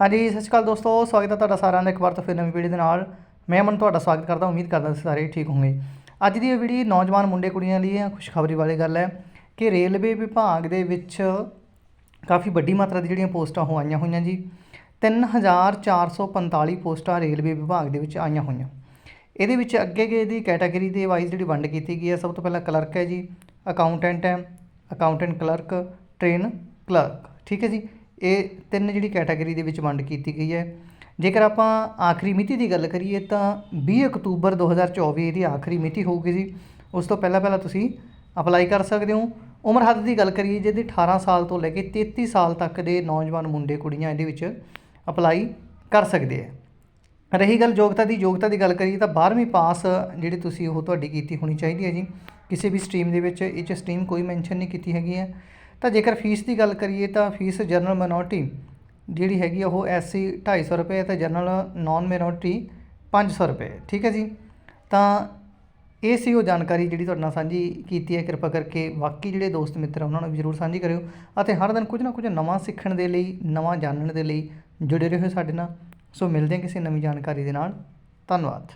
ਹਾਂਜੀ, ਸਤਿ ਸ਼੍ਰੀ ਅਕਾਲ ਦੋਸਤੋ, ਸਵਾਗਤ ਹੈ ਤੁਹਾਡਾ ਸਾਰਿਆਂ ਦਾ ਇੱਕ ਵਾਰ ਤੋਂ ਫਿਰ ਨਵੀਂ ਵੀਡੀਓ ਦੇ ਨਾਲ। ਮੈਂ ਮਨ ਤੁਹਾਡਾ ਸਵਾਗਤ ਕਰਦਾ, ਉਮੀਦ ਕਰਦਾ ਤੁਸੀਂ ਸਾਰੇ ਠੀਕ ਹੋਵੋਗੇ। ਅੱਜ ਦੀ ਇਹ ਵੀਡੀਓ ਨੌਜਵਾਨ ਮੁੰਡੇ ਕੁੜੀਆਂ ਲਈ ਹੈ, ਖੁਸ਼ਖਬਰੀ ਵਾਲੀ ਗੱਲ ਹੈ ਕਿ ਰੇਲਵੇ ਵਿਭਾਗ ਦੇ ਵਿੱਚ ਕਾਫੀ ਵੱਡੀ ਮਾਤਰਾ ਦੀ ਜਿਹੜੀਆਂ ਪੋਸਟਾਂ ਉਹ ਆਈਆਂ ਹੋਈਆਂ ਜੀ। 3445 ਪੋਸਟਾਂ ਰੇਲਵੇ ਵਿਭਾਗ ਦੇ ਵਿੱਚ ਆਈਆਂ ਹੋਈਆਂ। ਇਹਦੇ ਵਿੱਚ ਅੱਗੇ ਗਏ ਦੀ ਕੈਟਾਗਰੀ ਦੇ ਵਾਈਜ਼ ਜਿਹੜੀ ਵੰਡ ਕੀਤੀ ਗਈ ਹੈ, ਸਭ ਤੋਂ ਪਹਿਲਾਂ ਕਲਰਕ ਹੈ ਜੀ ਅਕਾਊਂਟੈਂਟ ਹੈ ਅਕਾਊਂਟੈਂਟ ਕਲਰਕ ਟ੍ਰੇਨ ਕਲਰਕ ਠੀਕ ਹੈ ਜੀ। ਇਹ ਤਿੰਨ ਜਿਹੜੀ ਕੈਟਾਗਰੀ ਦੇ ਵਿੱਚ ਵੰਡ ਕੀਤੀ ਗਈ ਹੈ। ਜੇਕਰ ਆਪਾਂ ਆਖਰੀ ਮਿਤੀ ਦੀ ਗੱਲ ਕਰੀਏ ਤਾਂ 20 ਅਕਤੂਬਰ 2024 ਇਹਦੀ ਆਖਰੀ ਮਿਤੀ ਹੋਊਗੀ ਜੀ। ਉਸ ਤੋਂ ਪਹਿਲਾਂ ਪਹਿਲਾਂ ਤੁਸੀਂ ਅਪਲਾਈ ਕਰ ਸਕਦੇ ਹੋ। ਉਮਰ ਹੱਦ ਦੀ ਗੱਲ ਕਰੀਏ ਜਿਹਦੀ 18 ਸਾਲ ਤੋਂ ਲੈ ਕੇ 33 ਸਾਲ ਤੱਕ ਦੇ ਨੌਜਵਾਨ ਮੁੰਡੇ ਕੁੜੀਆਂ ਇਹਦੇ ਵਿੱਚ ਅਪਲਾਈ ਕਰ ਸਕਦੇ ਆ ਰਹੀ ਗੱਲ ਯੋਗਤਾ ਦੀ ਯੋਗਤਾ ਦੀ ਗੱਲ ਕਰੀਏ ਤਾਂ 12ਵੀਂ ਪਾਸ ਜਿਹੜੀ ਤੁਸੀਂ ਉਹ ਤੁਹਾਡੀ ਕੀਤੀ ਹੋਣੀ ਚਾਹੀਦੀ ਹੈ ਜੀ। ਕਿਸੇ ਵੀ ਸਟਰੀਮ ਦੇ ਵਿੱਚ ਇਹ 'ਚ ਸਟਰੀਮ ਕੋਈ ਮੈਂਸ਼ਨ ਨਹੀਂ ਕੀਤੀ ਹੈਗੀ ਹੈ। ਤਾਂ ਜੇਕਰ ਫੀਸ ਦੀ ਗੱਲ ਕਰੀਏ ਤਾਂ ਫੀਸ ਜਨਰਲ ਮਿਨੋਰਟੀ ਜਿਹੜੀ ਹੈਗੀ ਆ ਉਹ ਐਸਸੀ 250 ਰੁਪਏ ਤੇ ਜਨਰਲ ਨਾਨ ਮਿਨੋਰਟੀ 500 ਰੁਪਏ, ਠੀਕ ਹੈ ਜੀ? ਤਾਂ ਇਹ ਸੀ ਉਹ ਜਾਣਕਾਰੀ ਜਿਹੜੀ ਤੁਹਾਡੇ ਨਾਲ ਸਾਂਝੀ ਕੀਤੀ ਹੈ। ਕਿਰਪਾ ਕਰਕੇ ਬਾਕੀ ਜਿਹੜੇ ਦੋਸਤ ਮਿੱਤਰ ਉਹਨਾਂ ਨੂੰ ਵੀ ਜ਼ਰੂਰ ਸਾਂਝੀ ਕਰਿਓ ਅਤੇ ਹਰ ਦਿਨ ਕੁਝ ਨਾ ਕੁਝ ਨਵਾਂ ਸਿੱਖਣ ਦੇ ਲਈ, ਨਵਾਂ ਜਾਣਨ ਦੇ ਲਈ ਜੁੜੇ ਰਹੋ ਸਾਡੇ ਨਾਲ। ਸੋ ਮਿਲਦੇ ਹਾਂ ਕਿਸੇ ਨਵੀਂ ਜਾਣਕਾਰੀ ਦੇ ਨਾਲ। ਧੰਨਵਾਦ।